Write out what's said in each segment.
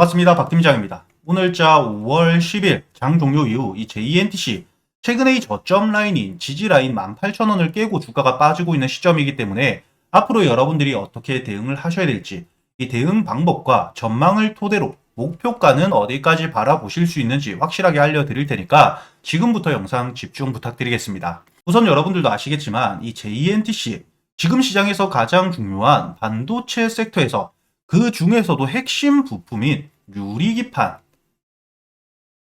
반갑습니다. 박 팀장입니다. 오늘자 5월 10일 장 종료 이후 이 JNTC 최근에 이 저점 라인인 지지 라인 18,000원을 깨고 주가가 빠지고 있는 시점이기 때문에 앞으로 여러분들이 어떻게 대응을 하셔야 될지 이 대응 방법과 전망을 토대로 목표가는 어디까지 바라보실 수 있는지 확실하게 알려드릴 테니까 지금부터 영상 집중 부탁드리겠습니다. 우선 여러분들도 아시겠지만 이 JNTC 지금 시장에서 가장 중요한 반도체 섹터에서 그 중에서도 핵심 부품인 유리기판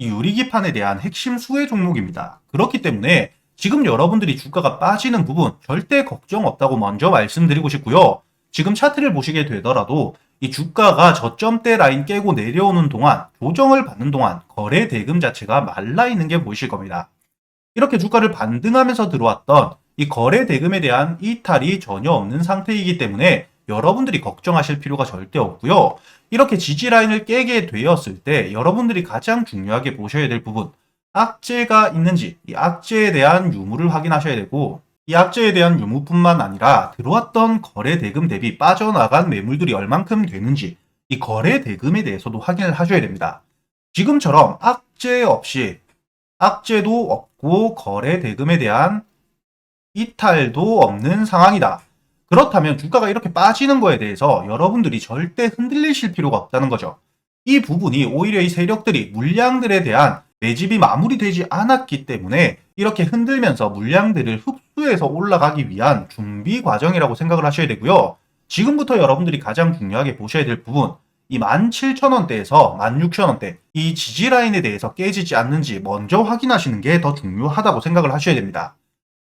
이 유리기판에 대한 핵심 수혜 종목입니다. 그렇기 때문에 지금 여러분들이 주가가 빠지는 부분 절대 걱정 없다고 먼저 말씀드리고 싶고요. 지금 차트를 보시게 되더라도 이 주가가 저점대 라인 깨고 내려오는 동안 조정을 받는 동안 거래 대금 자체가 말라 있는 게 보이실 겁니다. 이렇게 주가를 반등하면서 들어왔던 이 거래 대금에 대한 이탈이 전혀 없는 상태이기 때문에 여러분들이 걱정하실 필요가 절대 없고요. 이렇게 지지 라인을 깨게 되었을 때 여러분들이 가장 중요하게 보셔야 될 부분 악재가 있는지 이 악재에 대한 유무를 확인하셔야 되고 이 악재에 대한 유무뿐만 아니라 들어왔던 거래 대금 대비 빠져나간 매물들이 얼만큼 되는지 이 거래 대금에 대해서도 확인을 하셔야 됩니다. 지금처럼 악재 없이 악재도 없고 거래 대금에 대한 이탈도 없는 상황이다. 그렇다면 주가가 이렇게 빠지는 거에 대해서 여러분들이 절대 흔들리실 필요가 없다는 거죠. 이 부분이 오히려 이 세력들이 물량들에 대한 매집이 마무리되지 않았기 때문에 이렇게 흔들면서 물량들을 흡수해서 올라가기 위한 준비 과정이라고 생각을 하셔야 되고요. 지금부터 여러분들이 가장 중요하게 보셔야 될 부분, 이 17,000원대에서 16,000원대, 이 지지 라인에 대해서 깨지지 않는지 먼저 확인하시는 게 더 중요하다고 생각을 하셔야 됩니다.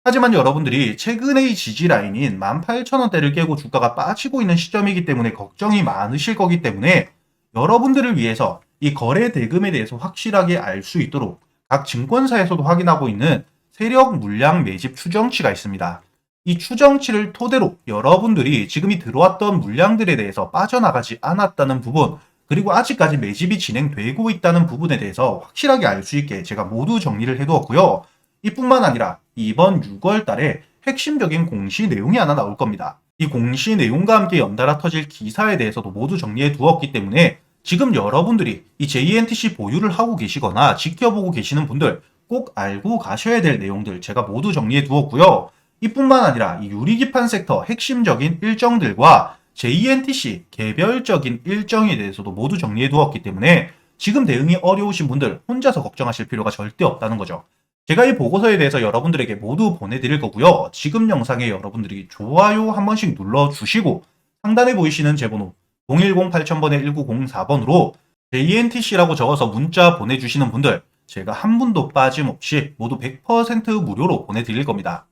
하지만 여러분들이 최근에 이 지지 라인인 18,000원대를 깨고 주가가 빠지고 있는 시점이기 때문에 걱정이 많으실 거기 때문에 여러분들을 위해서 이 거래 대금에 대해서 확실하게 알 수 있도록 각 증권사에서도 확인하고 있는 세력 물량 매집 추정치가 있습니다. 이 추정치를 토대로 여러분들이 지금이 들어왔던 물량들에 대해서 빠져나가지 않았다는 부분, 그리고 아직까지 매집이 진행되고 있다는 부분에 대해서 확실하게 알 수 있게 제가 모두 정리를 해두었고요. 이뿐만 아니라 이번 6월 달에 핵심적인 공시 내용이 하나 나올 겁니다. 이 공시 내용과 함께 연달아 터질 기사에 대해서도 모두 정리해 두었기 때문에 지금 여러분들이 이 JNTC 보유를 하고 계시거나 지켜보고 계시는 분들 꼭 알고 가셔야 될 내용들 제가 모두 정리해 두었고요. 이뿐만 아니라 이 유리기판 섹터 핵심적인 일정들과 JNTC 개별적인 일정에 대해서도 모두 정리해 두었기 때문에 지금 대응이 어려우신 분들 혼자서 걱정하실 필요가 절대 없다는 거죠. 제가 이 보고서에 대해서 여러분들에게 모두 보내드릴 거고요. 지금 영상에 여러분들이 좋아요 한 번씩 눌러주시고 상단에 보이시는 제 번호 010-8000번에 1904번으로 JNTC라고 적어서 문자 보내주시는 분들 제가 한 분도 빠짐없이 모두 100% 무료로 보내드릴 겁니다.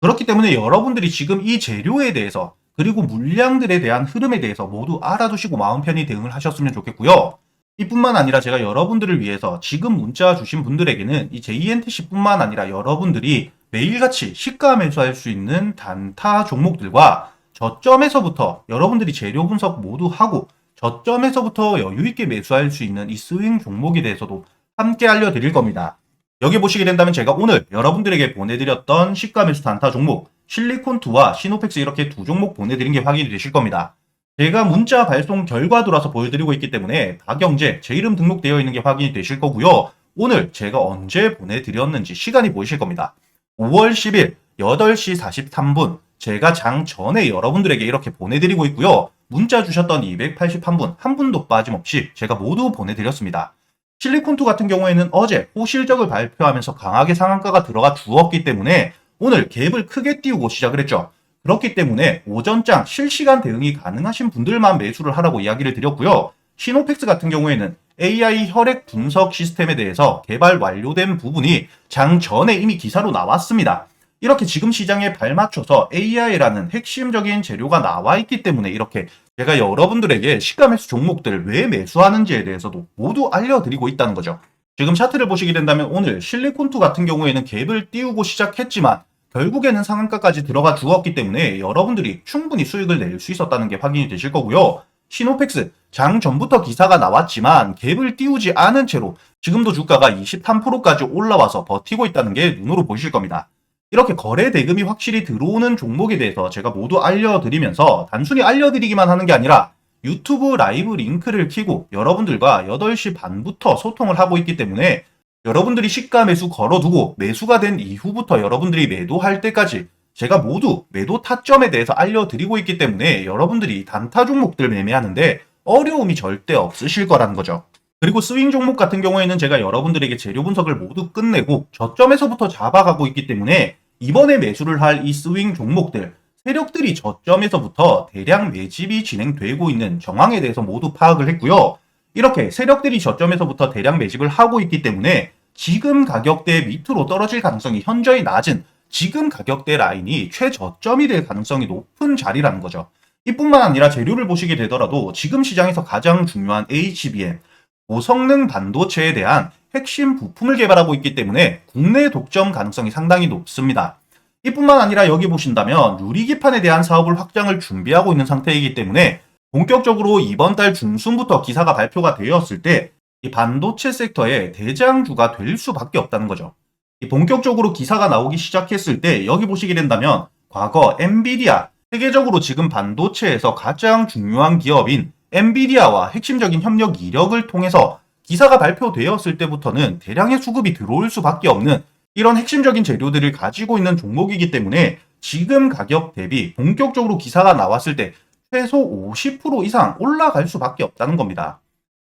그렇기 때문에 여러분들이 지금 이 재료에 대해서 그리고 물량들에 대한 흐름에 대해서 모두 알아두시고 마음 편히 대응을 하셨으면 좋겠고요. 이뿐만 아니라 제가 여러분들을 위해서 지금 문자 주신 분들에게는 이 JNTC뿐만 아니라 여러분들이 매일같이 시가 매수할 수 있는 단타 종목들과 저점에서부터 여러분들이 재료 분석 모두 하고 저점에서부터 여유 있게 매수할 수 있는 이 스윙 종목에 대해서도 함께 알려드릴 겁니다. 여기 보시게 된다면 제가 오늘 여러분들에게 보내드렸던 시가 매수 단타 종목 실리콘2와 시노펙스 이렇게 두 종목 보내드린 게 확인이 되실 겁니다. 제가 문자 발송 결과도라서 보여드리고 있기 때문에 다경제 제 이름 등록되어 있는 게 확인이 되실 거고요. 오늘 제가 언제 보내드렸는지 시간이 보이실 겁니다. 5월 10일 8시 43분 제가 장 전에 여러분들에게 이렇게 보내드리고 있고요. 문자 주셨던 281분 한 분도 빠짐없이 제가 모두 보내드렸습니다. 실리콘2 같은 경우에는 어제 호실적을 발표하면서 강하게 상한가가 들어가 주었기 때문에 오늘 갭을 크게 띄우고 시작을 했죠. 그렇기 때문에 오전장 실시간 대응이 가능하신 분들만 매수를 하라고 이야기를 드렸고요. 시노펙스 같은 경우에는 AI 혈액 분석 시스템에 대해서 개발 완료된 부분이 장 전에 이미 기사로 나왔습니다. 이렇게 지금 시장에 발맞춰서 AI라는 핵심적인 재료가 나와 있기 때문에 이렇게 제가 여러분들에게 시가 매수 종목들 왜 매수하는지에 대해서도 모두 알려드리고 있다는 거죠. 지금 차트를 보시게 된다면 오늘 실리콘2 같은 경우에는 갭을 띄우고 시작했지만 결국에는 상한가까지 들어가 주었기 때문에 여러분들이 충분히 수익을 낼 수 있었다는 게 확인이 되실 거고요. 시노펙스 장 전부터 기사가 나왔지만 갭을 띄우지 않은 채로 지금도 주가가 23%까지 올라와서 버티고 있다는 게 눈으로 보이실 겁니다. 이렇게 거래 대금이 확실히 들어오는 종목에 대해서 제가 모두 알려드리면서 단순히 알려드리기만 하는 게 아니라 유튜브 라이브 링크를 키고 여러분들과 8시 반부터 소통을 하고 있기 때문에 여러분들이 시가 매수 걸어두고 매수가 된 이후부터 여러분들이 매도할 때까지 제가 모두 매도 타점에 대해서 알려드리고 있기 때문에 여러분들이 단타 종목들 매매하는데 어려움이 절대 없으실 거라는 거죠. 그리고 스윙 종목 같은 경우에는 제가 여러분들에게 재료 분석을 모두 끝내고 저점에서부터 잡아가고 있기 때문에 이번에 매수를 할 이 스윙 종목들 세력들이 저점에서부터 대량 매집이 진행되고 있는 정황에 대해서 모두 파악을 했고요. 이렇게 세력들이 저점에서부터 대량 매집을 하고 있기 때문에 지금 가격대 밑으로 떨어질 가능성이 현저히 낮은 지금 가격대 라인이 최저점이 될 가능성이 높은 자리라는 거죠. 이뿐만 아니라 재료를 보시게 되더라도 지금 시장에서 가장 중요한 HBM, 고성능 반도체에 대한 핵심 부품을 개발하고 있기 때문에 국내 독점 가능성이 상당히 높습니다. 이뿐만 아니라 여기 보신다면 유리기판에 대한 사업을 확장을 준비하고 있는 상태이기 때문에 본격적으로 이번 달 중순부터 기사가 발표가 되었을 때 이 반도체 섹터의 대장주가 될 수밖에 없다는 거죠. 이 본격적으로 기사가 나오기 시작했을 때 여기 보시게 된다면 과거 엔비디아 세계적으로 지금 반도체에서 가장 중요한 기업인 엔비디아와 핵심적인 협력 이력을 통해서 기사가 발표되었을 때부터는 대량의 수급이 들어올 수밖에 없는 이런 핵심적인 재료들을 가지고 있는 종목이기 때문에 지금 가격 대비 본격적으로 기사가 나왔을 때 최소 50% 이상 올라갈 수밖에 없다는 겁니다.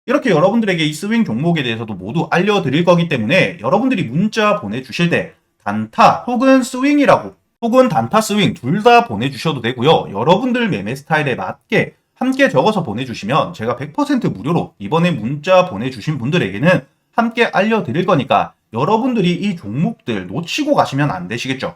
이렇게 여러분들에게 이 스윙 종목에 대해서도 모두 알려드릴 거기 때문에 여러분들이 문자 보내주실 때 단타 혹은 스윙이라고 혹은 단타 스윙 둘 다 보내주셔도 되고요. 여러분들 매매 스타일에 맞게 함께 적어서 보내주시면 제가 100% 무료로 이번에 문자 보내주신 분들에게는 함께 알려드릴 거니까 여러분들이 이 종목들 놓치고 가시면 안 되시겠죠.